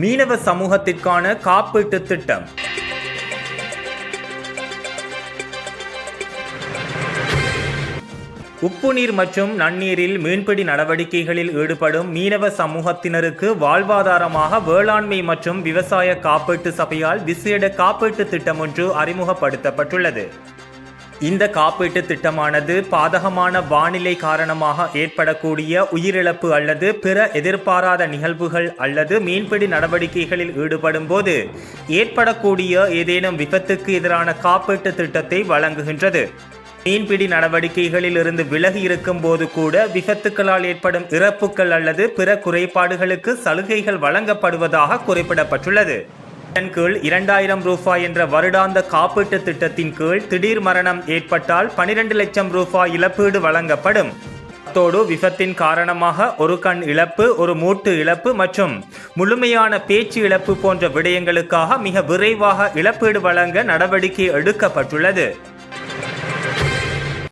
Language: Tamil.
மீனவ சமூகத்திற்கான காப்பீட்டு திட்டம். உப்புநீர் மற்றும் நன்னீரில் மீன்பிடி நடவடிக்கைகளில் ஈடுபடும் மீனவ சமூகத்தினருக்கு வாழ்வாதாரமாக வேளாண்மை மற்றும் விவசாய காப்பீட்டு சபையால் விசேட காப்பீட்டு திட்டம் ஒன்று அறிமுகப்படுத்தப்பட்டுள்ளது. இந்த காப்பீட்டு திட்டமானது பாதகமான வானிலை காரணமாக ஏற்படக்கூடிய உயிரிழப்பு அல்லது பிற எதிர்பாராத நிகழ்வுகள் அல்லது மீன்பிடி நடவடிக்கைகளில் ஈடுபடும் போது ஏற்படக்கூடிய ஏதேனும் விபத்துக்கு எதிரான காப்பீட்டு திட்டத்தை வழங்குகின்றது. மீன்பிடி நடவடிக்கைகளில் இருந்து விலகி இருக்கும் போது கூட விபத்துக்களால் ஏற்படும் இறப்புகள் அல்லது பிற குறைபாடுகளுக்கு சலுகைகள் வழங்கப்படுவதாக குறிப்பிடப்பட்டுள்ளது. இதன் கீழ் இரண்டாயிரம் ரூபாய் என்ற வருடாந்த காப்பீட்டு திட்டத்தின் கீழ் திடீர் மரணம் ஏற்பட்டால் பனிரெண்டு லட்சம் ரூபாய் இழப்பீடு வழங்கப்படும். அத்தோடு விபத்தின் காரணமாக ஒரு கண் இழப்பு ஒரு மூட்டு இழப்பு மற்றும் முழுமையான பேச்சு இழப்பு போன்ற விடயங்களுக்காக மிக விரைவாக இழப்பீடு வழங்க நடவடிக்கை எடுக்கப்பட்டுள்ளது.